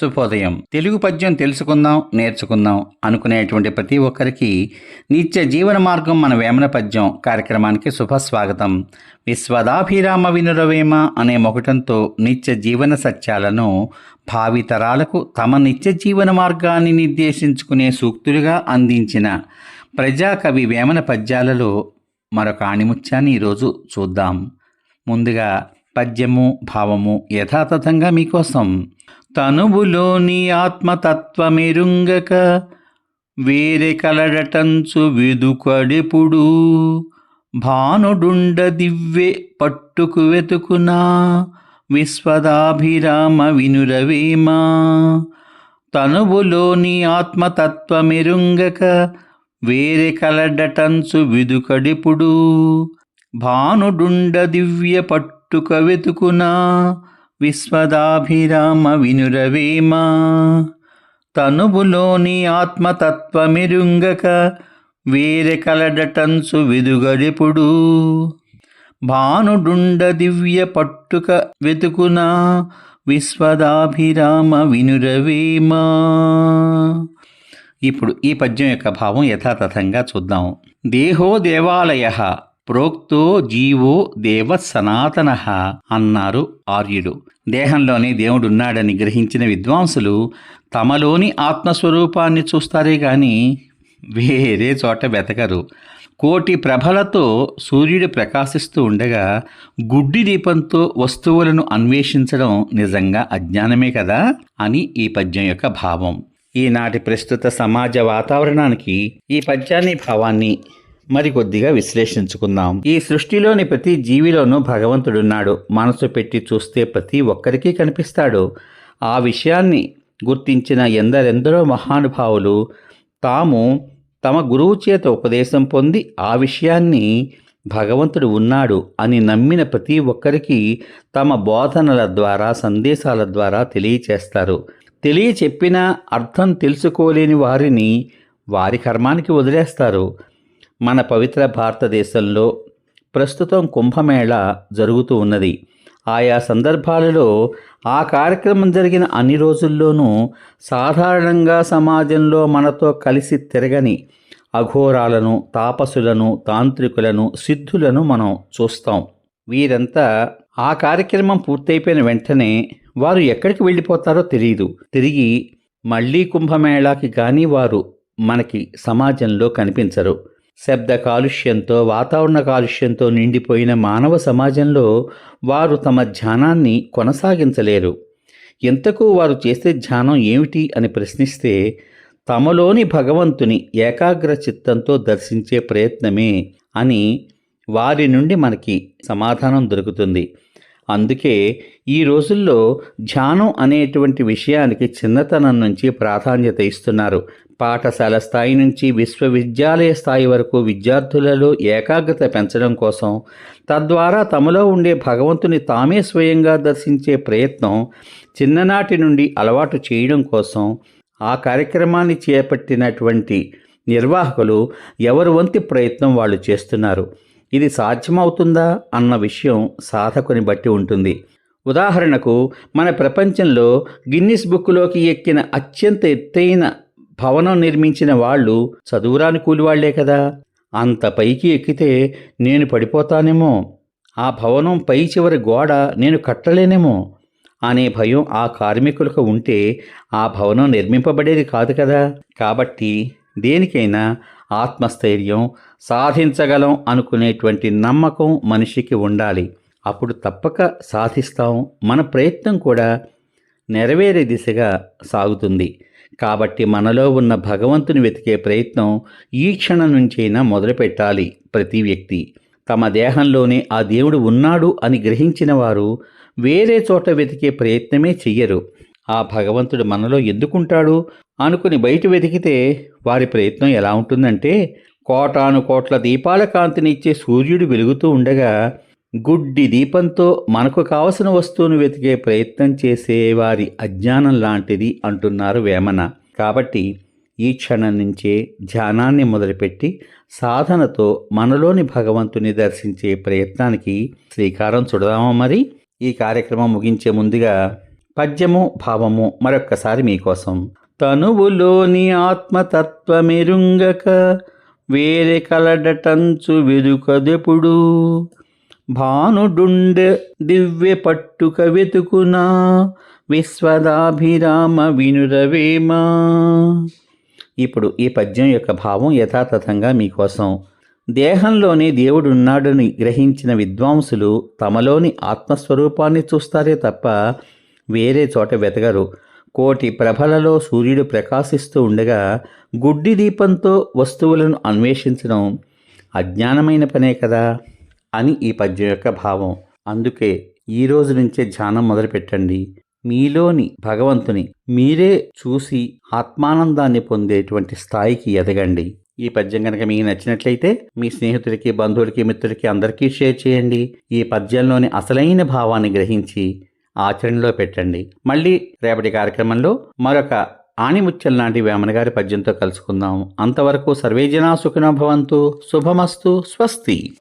శుభోదయం. తెలుగు పద్యం తెలుసుకుందాం నేర్చుకుందాం అనుకునేటువంటి ప్రతి ఒక్కరికి నిత్య జీవన మార్గం మన వేమన పద్యం కార్యక్రమానికి శుభస్వాగతం విశ్వదాభిరామ వినురవేమ అనే మొకటంతో నిత్య జీవన సత్యాలను భావితరాలకు తమ నిత్య జీవన మార్గాన్ని నిర్దేశించుకునే సూక్తులుగా అందించిన ప్రజాకవి వేమన పద్యాలలో మరొక ఆణిముత్యాన్ని ఈరోజు చూద్దాం. ముందుగా పద్యము భావము యథాతథంగా మీకోసం తనువులోని ఆత్మతత్వమెరుంగక వేరే కలడటంచు వెదుకడెప్పుడు భానుడుండ దివ్వె పట్టుకు వెతుకునా విశ్వదాభిరామ వినురవేమా. తనువులోని ఆత్మతత్వమెరుంగక వేరే కలడటంచు విదుకడిపుడు. భానుడుండ దివ్య పట్టుక వెతుకునా విశ్వదాభిరామ వినురవేమ తనువులోని ఆత్మతత్వమిరుంగక వేరే కలడటంచు విదుగడిపుడు. భానుడుండ దివ్య పట్టుక వెతుకునా విశ్వదాభిరామ వినురవేమా ఇప్పుడు ఈ పద్యం యొక్క భావం యథాతథంగా చూద్దాం. దేహో దేవాలయ ప్రోక్తో జీవో దేవ సనాతన అన్నారు ఆర్యుడు. దేహంలోనే దేవుడున్నాడని గ్రహించిన విద్వాంసులు తమలోని ఆత్మస్వరూపాన్ని చూస్తారే గాని వేరే చోట వెతకరు. కోటి ప్రభలతో సూర్యుడు ప్రకాశిస్తూ ఉండగా గుడ్డి దీపంతో వస్తువులను అన్వేషించడం నిజంగా అజ్ఞానమే కదా అని ఈ పద్యం యొక్క భావం. ఈనాటి ప్రస్తుత సమాజ వాతావరణానికి ఈ పద్యాన్ని భావాన్ని మరికొద్దిగా విశ్లేషించుకుందాం. ఈ సృష్టిలోని ప్రతి జీవిలోనూ భగవంతుడున్నాడు. మనసు పెట్టి చూస్తే ప్రతి ఒక్కరికి కనిపిస్తాడు. ఆ విషయాన్ని గుర్తించిన ఎందరెందరో మహానుభావులు తాము తమ గురువు చేత ఉపదేశం పొంది ఆ విషయాన్ని భగవంతుడు ఉన్నాడు అని నమ్మిన ప్రతి ఒక్కరికి తమ బోధనల ద్వారా సందేశాల ద్వారా తెలియచేస్తారు. తెలియచెప్పినా అర్థం తెలుసుకోలేని వారిని వారి కర్మానికి వదిలేస్తారు. మన పవిత్ర భారతదేశంలో ప్రస్తుతం కుంభమేళ జరుగుతూ ఉన్నది. ఆయా సందర్భాలలో ఆ కార్యక్రమం జరిగిన అన్ని రోజుల్లోనూ సాధారణంగా సమాజంలో మనతో కలిసి తిరగని అఘోరాలను తాపసులను తాంత్రికులను సిద్ధులను మనం చూస్తాం. వీరంతా ఆ కార్యక్రమం పూర్తయిపోయిన వెంటనే వారు ఎక్కడికి వెళ్ళిపోతారో తెలియదు తిరిగి మళ్ళీ కుంభమేళాకి కానీ వారు మనకి సమాజంలో కనిపించరు. శబ్ద కాలుష్యంతో వాతావరణ కాలుష్యంతో నిండిపోయిన మానవ సమాజంలో వారు తమ ధ్యానాన్ని కొనసాగించలేరు. ఎంతకు వారు చేసే ధ్యానం ఏమిటి అని ప్రశ్నిస్తే తమలోని భగవంతుని ఏకాగ్ర చిత్తంతో దర్శించే ప్రయత్నమే అని వారి నుండి మనకి సమాధానం దొరుకుతుంది. అందుకే ఈ రోజుల్లో ధ్యానం అనేటువంటి విషయానికి చిన్నతనం నుంచి ప్రాధాన్యత ఇస్తున్నారు. పాఠశాల స్థాయి నుంచి విశ్వవిద్యాలయ స్థాయి వరకు విద్యార్థులలో ఏకాగ్రత పెంచడం కోసం తద్వారా తమలో ఉండే భగవంతుని తామే స్వయంగా దర్శించే ప్రయత్నం చిన్ననాటి నుండి అలవాటు చేయడం కోసం ఆ కార్యక్రమాన్ని చేపట్టినటువంటి నిర్వాహకులు ఎవరి వంతి ప్రయత్నం వాళ్ళు చేస్తున్నారు. ఇది సాధ్యమవుతుందా అన్న విషయం సాధకుని బట్టి ఉంటుంది. ఉదాహరణకు మన ప్రపంచంలో గిన్నిస్ బుక్లోకి ఎక్కిన అత్యంత ఎత్తైన భవనం నిర్మించిన వాళ్ళు చదువురాని కూలివాళ్ళే కదా. అంత పైకి ఎక్కితే నేను పడిపోతానేమో. ఆ భవనం పై చివరి గోడ నేను కట్టలేనేమో అనే భయం ఆ కార్మికులకు ఉంటే ఆ భవనం నిర్మింపబడేది కాదు కదా. కాబట్టి దేనికైనా ఆత్మస్థైర్యం సాధించగలం అనుకునేటువంటి నమ్మకం మనిషికి ఉండాలి. అప్పుడు తప్పక సాధిస్తాం. మన ప్రయత్నం కూడా నెరవేరే దిశగా సాగుతుంది. కాబట్టి మనలో ఉన్న భగవంతుని వెతికే ప్రయత్నం ఈ క్షణం నుంచైనా మొదలుపెట్టాలి ప్రతి వ్యక్తి. తమ దేహంలోనే ఆ దేవుడు ఉన్నాడు అని గ్రహించిన వారు వేరే చోట వెతికే ప్రయత్నమే చెయ్యరు. ఆ భగవంతుడు మనలో ఎందుకుంటాడు? అనుకుని బయట వెతికితే వారి ప్రయత్నం ఎలా ఉంటుందంటే కోటాను కోట్ల దీపాల కాంతినిచ్చే సూర్యుడు వెలుగుతూ ఉండగా గుడ్డి దీపంతో మనకు కావలసిన వస్తువును వెతికే ప్రయత్నం చేసే వారి అజ్ఞానం లాంటిది అంటున్నారు వేమన. కాబట్టి ఈ క్షణం నుంచే ధ్యానాన్ని మొదలుపెట్టి సాధనతో మనలోని భగవంతుని దర్శించే ప్రయత్నానికి శ్రీకారం చుడదామా మరి? ఈ కార్యక్రమం ముగించే ముందుగా పద్యము భావము మరొక్కసారి మీకోసం. తనువులోని ఆత్మతత్వమెరుంగక వేరే కలడటంచు వెదుకదెప్పుడు భానుడుండె దివ్య పట్టుక వెతుకునా విశ్వదాభిరామ వినురవేమా. ఇప్పుడు ఈ పద్యం యొక్క భావం యథాతథంగా మీకోసం. దేహంలోనే దేవుడున్నాడని గ్రహించిన విద్వాంసులు తమలోని ఆత్మస్వరూపాన్ని చూస్తారే తప్ప వేరే చోట వెతగరు కోటి ప్రభలలో సూర్యుడు ప్రకాశిస్తూ ఉండగా గుడ్డి దీపంతో వస్తువులను అన్వేషించడం అజ్ఞానమైన పనే కదా. అని ఈ పద్యం యొక్క భావం. అందుకే ఈ రోజు నుంచే ధ్యానం మొదలుపెట్టండి. మీలోని భగవంతుని మీరే చూసి ఆత్మానందాన్ని పొందేటువంటి స్థాయికి ఎదగండి. ఈ పద్యం కనుక మీకు నచ్చినట్లయితే మీ స్నేహితుడికి బంధువులకి మిత్రులకి అందరికీ షేర్ చేయండి. ఈ పద్యంలోని అసలైన భావాన్ని గ్రహించి ఆచరణలో పెట్టండి. మళ్ళీ రేపటి కార్యక్రమంలో మరొక ఆణిముత్యం లాంటి వేమన గారి పద్యంతో కలుసుకుందాం. అంతవరకు సర్వేజనా సుఖినో భవంతు. శుభమస్తు. స్వస్తి.